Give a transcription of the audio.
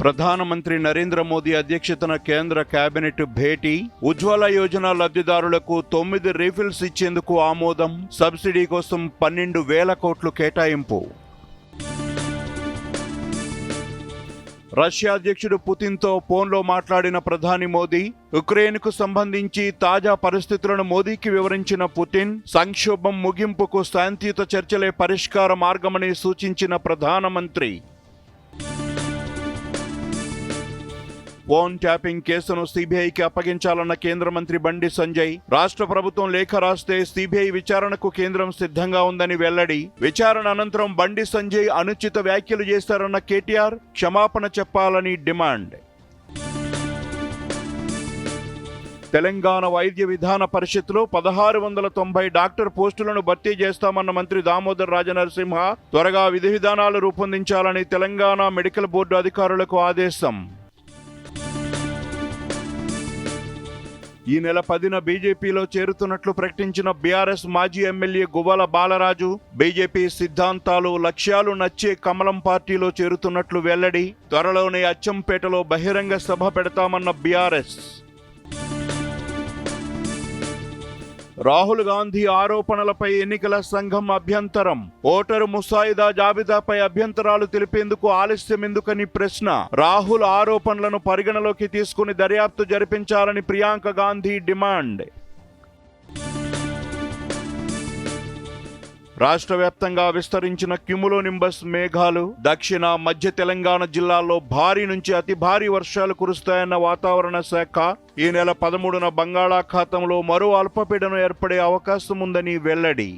ప్రధానమంత్రి నరేంద్ర మోదీ అధ్యక్షతన కేంద్ర కేబినెట్ భేటీ. ఉజ్వల యోజన లబ్ధిదారులకు తొమ్మిది రీఫిల్స్ ఇచ్చేందుకు ఆమోదం. సబ్సిడీ కోసం పన్నెండు వేల కోట్లు కేటాయింపు. రష్యా అధ్యక్షుడు పుతిన్తో ఫోన్లో మాట్లాడిన ప్రధాని మోదీ ఉక్రెయిన్కు సంబంధించి తాజా పరిస్థితులను మోదీకి వివరించిన పుతిన్ సంక్షోభం ముగింపుకు శాంతియుత చర్చలే పరిష్కార మార్గమని సూచించిన ప్రధానమంత్రి. ఫోన్ ట్యాపింగ్ కేసును సిబిఐకి అప్పగించాలన్న కేంద్ర మంత్రి బండి సంజయ్ రాష్ట్ర ప్రభుత్వం లేఖ రాస్తే సిబిఐ విచారణకు కేంద్రం సిద్ధంగా ఉందని వెల్లడి. విచారణ అనంతరం బండి సంజయ్ అనుచిత వ్యాఖ్యలు చేశారన్న కేటీఆర్ క్షమాపణ చెప్పాలని డిమాండ్. తెలంగాణ వైద్య విధాన పరిషత్లో పదహారు వందల తొంభై డాక్టర్ పోస్టులను భర్తీ చేస్తామన్న మంత్రి దామోదర్ రాజనరసింహ త్వరగా విధి విధానాలు రూపొందించాలని తెలంగాణ మెడికల్ బోర్డు అధికారులకు ఆదేశం. ఈ నెల పదిన బీజేపీలో చేరుతున్నట్లు ప్రకటించిన బీఆర్ఎస్ మాజీ ఎమ్మెల్యే గువ్వల బాలరాజు బీజేపీ సిద్ధాంతాలు లక్ష్యాలు నచ్చే కమలం పార్టీలో చేరుతున్నట్లు వెల్లడి త్వరలోనే అచ్చంపేటలో బహిరంగ సభ పెడతామన్న బీఆర్ఎస్. రాహుల్ గాంధీ ఆరోపణలపై ఎన్నికల సంఘం అభ్యంతరం. ఓటరు ముసాయిదా జాబితాపై అభ్యంతరాలు తెలిపేందుకు ఆలస్యం ఎందుకని ప్రశ్న. రాహుల్ ఆరోపణలను పరిగణలోకి తీసుకుని దర్యాప్తు జరిపించాలని ప్రియాంక గాంధీ డిమాండ్. రాష్ట్ర వ్యాప్తంగా విస్తరించిన క్యుములో నింబస్ మేఘాలు దక్షిణ మధ్య తెలంగాణ జిల్లాల్లో భారీ నుంచి అతి భారీ వర్షాలు కురుస్తాయన్న వాతావరణ శాఖ ఈ నెల పదమూడున బంగాళాఖాతంలో మరో అల్పపీడనం ఏర్పడే అవకాశం ఉందని వెల్లడి.